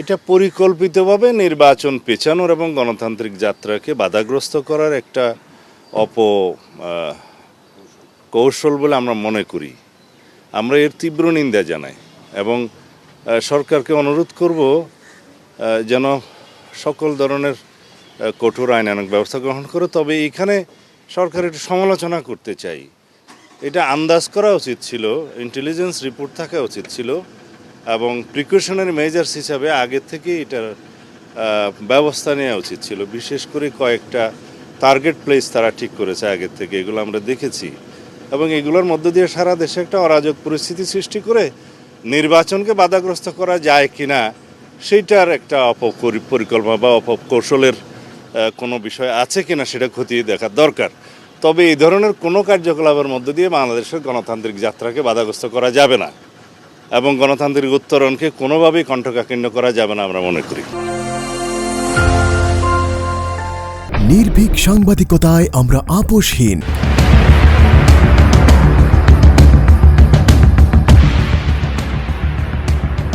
এটা পরিকল্পিতভাবে নির্বাচন পেছানোর এবং গণতান্ত্রিক যাত্রাকে বাধাগ্রস্ত করার একটা অপ কৌশল বলে আমরা মনে করি। আমরা এর তীব্র নিন্দা জানাই এবং সরকারকে অনুরোধ করব যেন সকল ধরনের কঠোর আইনানুক ব্যবস্থা গ্রহণ করে। তবে এখানে সরকার একটু সমালোচনা করতে চাই। এটা আন্দাজ করা উচিত ছিল ইন্টেলিজেন্স রিপোর্ট থাকা উচিত ছিল। এবং প্রিকশনারি মেজার্স হিসাবে আগে থেকে এটার ব্যবস্থা নেওয়া উচিত ছিল। বিশেষ করে কয়েকটা টার্গেট প্লেস তারা ঠিক করেছে আগের থেকে, এগুলো আমরা দেখেছি। এবং এগুলোর মধ্য দিয়ে সারা দেশে একটা অরাজক পরিস্থিতি সৃষ্টি করে নির্বাচনকে বাধাগ্রস্ত করা যায় কি না সেইটার একটা পরিকল্পনা বা অপকৌশলের কোনো বিষয় আছে কি না সেটা খতিয়ে দেখা দরকার। তবে এই ধরনের কোনো কার্যকলাপের মধ্য দিয়ে বাংলাদেশের গণতান্ত্রিক যাত্রাকে বাধাগ্রস্ত করা যাবে না। এবং গণতান্ত্রিক উত্তরণকে কোনোভাবেই কণ্ঠকাকীর্ণ করা যাবে না আমরা মনে করি। নির্ভীক সাংবাদিকতায় আমরা আপোষহীন।